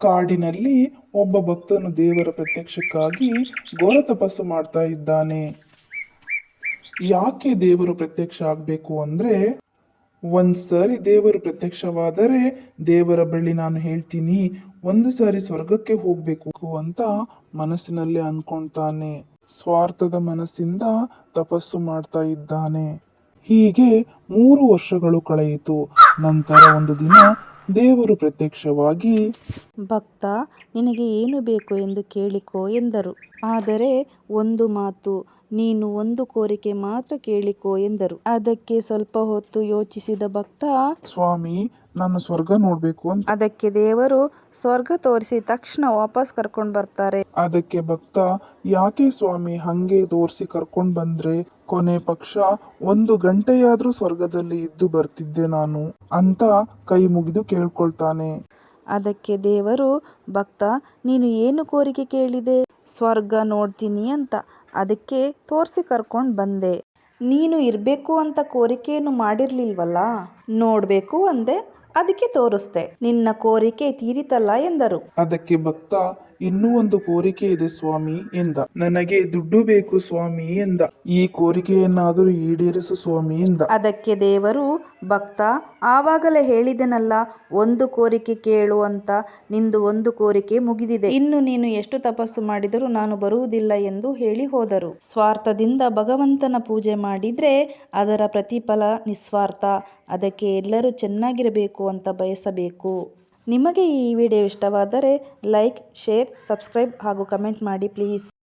ಕಾಡಿನಲ್ಲಿ ಒಬ್ಬ ಭಕ್ತನು ದೇವರ ಪ್ರತ್ಯಕ್ಷಕ್ಕಾಗಿ ಘೋರ ತಪಸ್ಸು ಮಾಡ್ತಾ ಇದ್ದಾನೆ. ಯಾಕೆ ದೇವರು ಪ್ರತ್ಯಕ್ಷ ಆಗ್ಬೇಕು ಅಂದ್ರೆ ಒಂದ್ಸರಿ ದೇವರು ಪ್ರತ್ಯಕ್ಷವಾದರೆ ದೇವರ ಬಳಿ ನಾನು ಹೇಳ್ತೀನಿ, ಒಂದು ಸಾರಿ ಸ್ವರ್ಗಕ್ಕೆ ಹೋಗ್ಬೇಕು ಅಂತ ಮನಸ್ಸಿನಲ್ಲಿ ಅನ್ಕೊಂತಾನೆ. ಸ್ವಾರ್ಥದ ಮನಸ್ಸಿಂದ ತಪಸ್ಸು ಮಾಡ್ತಾ ಇದ್ದಾನೆ. ಹೀಗೆ ಮೂರು ವರ್ಷಗಳು ಕಳೆಯಿತು. ನಂತರ ಒಂದು ದಿನ ದೇವರು ಪ್ರತ್ಯಕ್ಷವಾಗಿ ಭಕ್ತ ನಿನಗೆ ಏನು ಬೇಕು ಎಂದು ಕೇಳಿಕೋ ಎಂದರು. ಆದರೆ ಒಂದು ಮಾತು ನೀನು ಒಂದು ಕೋರಿಕೆ ಮಾತ್ರ ಕೇಳಿಕೋ ಎಂದರು. ಅದಕ್ಕೆ ಸ್ವಲ್ಪ ಹೊತ್ತು ಯೋಚಿಸಿದ ಭಕ್ತ ಸ್ವಾಮಿ ನಾನು ಸ್ವರ್ಗ ನೋಡ್ಬೇಕು ಅಂತ. ಅದಕ್ಕೆ ದೇವರು ಸ್ವರ್ಗ ತೋರಿಸಿ ತಕ್ಷಣ ವಾಪಸ್ ಕರ್ಕೊಂಡು ಬರ್ತಾರೆ. ಅದಕ್ಕೆ ಭಕ್ತ ಯಾಕೆ ಸ್ವಾಮಿ ಹಂಗೆ ತೋರಿಸಿ ಕರ್ಕೊಂಡು ಬಂದ್ರೆ? ಕೊನೆ ಪಕ್ಷ ಒಂದು ಗಂಟೆಯಾದ್ರೂ ಸ್ವರ್ಗದಲ್ಲಿ ಇದ್ದು ಬರ್ತಿದ್ದೆ ನಾನು ಅಂತ ಕೈ ಮುಗಿದು ಕೇಳ್ಕೊಳ್ತಾನೆ. ಅದಕ್ಕೆ ದೇವರು ಭಕ್ತ ನೀನು ಏನು ಕೋರಿಕೆ ಕೇಳಿದೆ? ಸ್ವರ್ಗ ನೋಡ್ತೀನಿ ಅಂತ ಅದಕ್ಕೆ ತೋರಿಸಿ ಕರ್ಕೊಂಡು ಬಂದೆ. ನೀನು ಇರಬೇಕು ಅಂತ ಕೋರಿಕೆಯನ್ನು ಮಾಡಿರ್ಲಿಲ್ವಲ್ಲ? ನೋಡಬೇಕು ಅಂದೆ ಅದಕ್ಕೆ ತೋರಿಸ್ದೆ. ನಿನ್ನ ಕೋರಿಕೆ ತೀರಿತಲ್ಲ ಎಂದರು. ಅದಕ್ಕೆ ಭಕ್ತ ಇನ್ನೂ ಒಂದು ಕೋರಿಕೆ ಇದೆ ಸ್ವಾಮಿ ಎಂದ. ನನಗೆ ದುಡ್ಡು ಬೇಕು ಸ್ವಾಮಿ ಎಂದ. ಈ ಕೋರಿಕೆಯನ್ನಾದರೂ ಈಡೇರಿಸು ಸ್ವಾಮಿ ಎಂದ. ಅದಕ್ಕೆ ದೇವರು, ಭಕ್ತ, ಆವಾಗಲೇ ಹೇಳಿದೆನಲ್ಲ, ಒಂದು ಕೋರಿಕೆ ಕೇಳು ಅಂತ, ನಿಂದು ಒಂದು ಕೋರಿಕೆ ಮುಗಿದಿದೆ. ಇನ್ನು ನೀನು ಎಷ್ಟು ತಪಸ್ಸು ಮಾಡಿದರೂ ನಾನು ಬರುವುದಿಲ್ಲ ಎಂದು ಹೇಳಿ ಹೋದರು. ಸ್ವಾರ್ಥದಿಂದ ಭಗವಂತನ ಪೂಜೆ ಮಾಡಿದ್ರೆ ಅದರ ಪ್ರತಿಫಲ ನಿಸ್ವಾರ್ಥ. ಅದಕ್ಕೆ ಎಲ್ಲರೂ ಚೆನ್ನಾಗಿರಬೇಕು ಅಂತ ಬಯಸಬೇಕು. ನಿಮಗೆ ಈ ವಿಡಿಯೋ ಇಷ್ಟವಾದರೆ ಲೈಕ್ ಶೇರ್ ಸಬ್ಸ್ಕ್ರೈಬ್ ಹಾಗೂ ಕಮೆಂಟ್ ಮಾಡಿ ಪ್ಲೀಸ್.